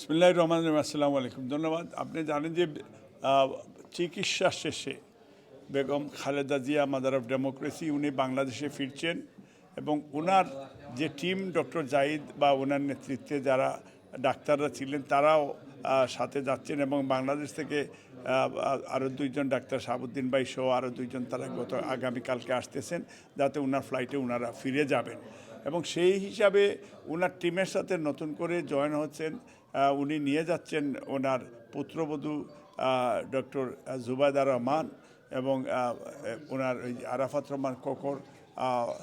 বিসমিল্লাহ রহমান রহিম। আসসালামু আলাইকুম ধন্যবাদ। আপনি জানেন যে চিকিৎসা শেষে Begum Khaleda Zia, mother of democracy, উনি বাংলাদেশে ফিরছেন এবং ওনার যে টিম, ডক্টর জাহিদ বা ওনার নেতৃত্বে যারা ডাক্তাররা ছিলেন, তারাও সাথে যাচ্ছেন এবং বাংলাদেশ থেকে আরও দুইজন ডাক্তার শাহাবুদ্দিন ভাই সহ আরও দুইজন তারা গত, আগামীকালকে আসতেছেন যাতে ওনার ফ্লাইটে ওনারা ফিরে যাবেন। এবং সেই হিসাবে ওনার টিমের সাথে নতুন করে জয়েন হচ্ছেন। উনি নিয়ে যাচ্ছেন ওনার পুত্রবধূ ডক্টর জুবাইদা রহমান এবং ওনার ওই আরাফাত রহমান কোকর।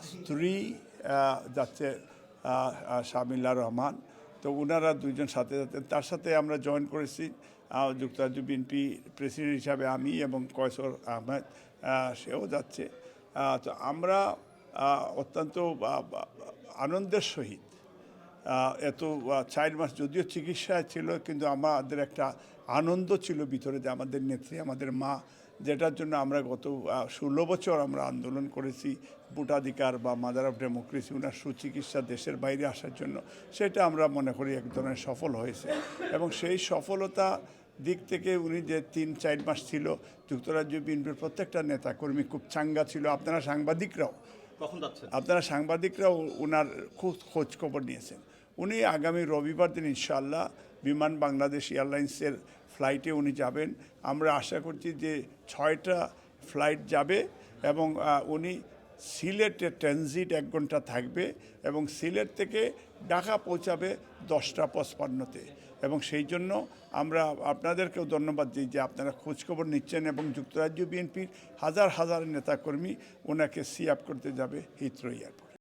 স্ত্রী যাচ্ছে শামিল্লা রহমান। তো ওনারা দুজন সাথে যাচ্ছেন। তার সাথে আমরা জয়েন করেছি। যুক্তরাজ্য বিএনপি প্রেসিডেন্ট হিসাবে আমি এবং কয়সর আহমেদ সেও যাচ্ছে। তো আমরা অত্যন্ত আনন্দের সহিত। এত চার মাস যদিও চিকিৎসায় ছিল, কিন্তু আমাদের একটা আনন্দ ছিল ভিতরে যে আমাদের নেত্রী, আমাদের মা, যেটার জন্য আমরা গত ষোলো বছর আমরা আন্দোলন করেছি, ভোটাধিকার বা মাদার অফ ডেমোক্রেসি ওনার সুচিকিৎসা দেশের বাইরে আসার জন্য, সেটা আমরা মনে করি এক ধরনের সফল হয়েছে। এবং সেই সফলতা দিক থেকে উনি যে তিন, চার মাস ছিল, যুক্তরাজ্য বিএনপির প্রত্যেকটা নেতাকর্মী খুব চাঙ্গা ছিল, আপনারা সাংবাদিকরাও কখন যাচ্ছেন? আপনারা সাংবাদিকরা ওনার খুব খোঁজ খবর নিয়েছেন। উনি আগামী রবিবার দিন ইনশাল্লাহ বিমান বাংলাদেশ এয়ারলাইন্সের ফ্লাইটে উনি যাবেন। আমরা আশা করছি যে ছয়টা ফ্লাইট যাবে এবং উনি সিলেটে ট্রানজিট এক ঘণ্টা থাকবে এবং সিলেট থেকে ঢাকা পৌঁছাবে দশটা পঁচপান্নতে। এবং সেই জন্য আমরা আপনাদেরকেও ধন্যবাদ দিই যে আপনারা খোঁজখবর নিচ্ছেন এবং যুক্তরাজ্য বিএনপির হাজার হাজার নেতাকর্মী ওনাকে সি আপ করতে যাবে হিথ্রো এয়ারপোর্ট।